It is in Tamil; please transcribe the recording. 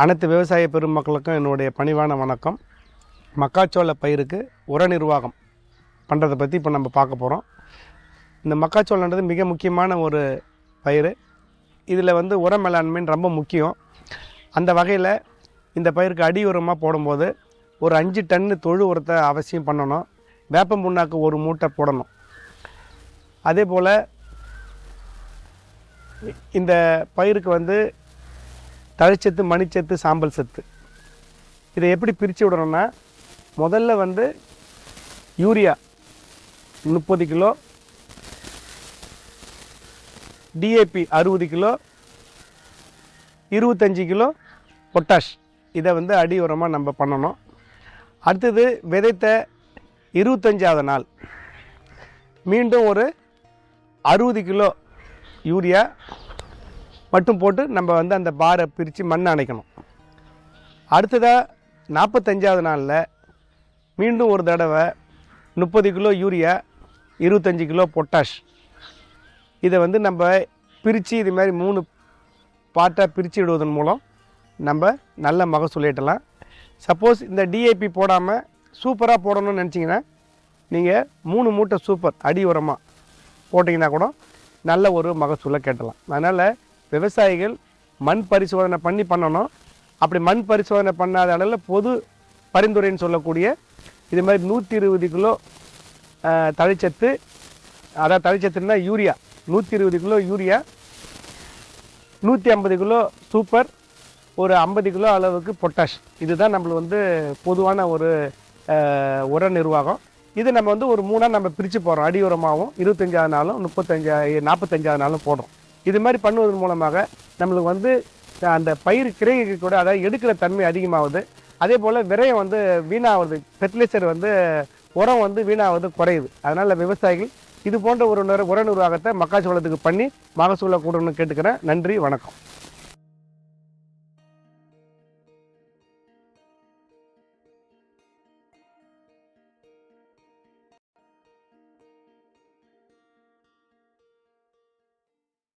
அனைத்து விவசாய பெருமக்களுக்கும் என்னுடைய பணிவான வணக்கம். மக்காச்சோள பயிருக்கு உர நிர்வாகம் பண்ணுறதை பற்றி இப்போ நம்ம பார்க்க போகிறோம் இந்த மக்காச்சோளன்றது மிக முக்கியமான ஒரு பயிர் இதில் வந்து உர மேலாண்மைன்னு ரொம்ப முக்கியம். அந்த வகையில் இந்த பயிருக்கு அடி உரமாக போடும்போது ஒரு அஞ்சு டன்னு தொழு உரத்தை அவசியம் பண்ணணும். வேப்பம் புண்ணாக்கு ஒரு மூட்டை போடணும். அதே போல் இந்த பயிருக்கு வந்து தழைச்சத்து மணிச்சத்து சாம்பல் சத்து. இதை எப்படி பிரித்து விடணும்னா முதல்ல வந்து யூரியா முப்பது கிலோ டிஏபி அறுபது கிலோ இருபத்தஞ்சி கிலோ பொட்டாஷ். இதை வந்து அடி உரமாக நம்ம பண்ணணும். அடுத்தது விதைத்த இருபத்தஞ்சாவது நாள். மீண்டும் ஒரு அறுபது கிலோ யூரியா மட்டும் போட்டு நம்ம வந்து அந்த பாரை பிரித்து மண் அணைக்கணும். அடுத்ததாக நாற்பத்தஞ்சாவது நாளில் மீண்டும் ஒரு தடவை முப்பது கிலோ யூரியா இருபத்தஞ்சி கிலோ பொட்டாஷ். இதை வந்து நம்ம பிரித்து இது மாதிரி மூணு பாட்டாக பிரித்து விடுவதன் மூலம் நம்ம நல்ல மகசூல் ஈட்டலாம் சப்போஸ் இந்த டிஏபி போடாமல் சூப்பராக போடணும்னு நினச்சிங்கன்னா நீங்கள் மூணு மூட்டை சூப்பர் அடி உரமாக போட்டிங்கன்னா கூட நல்ல ஒரு மகசூலை கேட்டலாம். அதனால் விவசாயிகள் மண் பரிசோதனை பண்ணி பண்ணணும். அப்படி மண் பரிசோதனை பண்ணாத அளவில் பொது பரிந்துரைன்னு சொல்லக்கூடிய இது மாதிரி நூற்றி இருபது கிலோ தழைச்சத்து அதாவது தழைச்சத்துன்னா யூரியா. நூற்றி இருபது கிலோ யூரியா நூற்றி ஐம்பது கிலோ சூப்பர் ஒரு ஐம்பது கிலோ அளவுக்கு பொட்டாஷ். இதுதான் நம்மளுக்கு வந்து பொதுவான ஒரு உர நிர்வாகம். இது நம்ம வந்து ஒரு மூணாக நம்ம பிரித்து போகிறோம் அடி உரமாகவும் இருபத்தஞ்சாவது நாளும் முப்பத்தஞ்சா நாற்பத்தஞ்சாவது நாளும் போடுறோம். இது மாதிரி பண்ணுவதன் மூலமாக நம்மளுக்கு வந்து அந்த பயிர் கிரைக்கு கூட அதாவது எடுக்கிற தன்மை அதிகமாகுது. அதே போல் விரயம் வந்து வீணாகுது. ஃபெர்டிலைசர் வந்து உரம் வந்து வீணாவது குறையுது. அதனால் விவசாயிகள் இது போன்ற ஒரு உர நிர்வாகத்தை மக்காச்சோளத்துக்கு பண்ணி மகசூலை கூடணும்னு கேட்டுக்கிறேன். நன்றி வணக்கம்.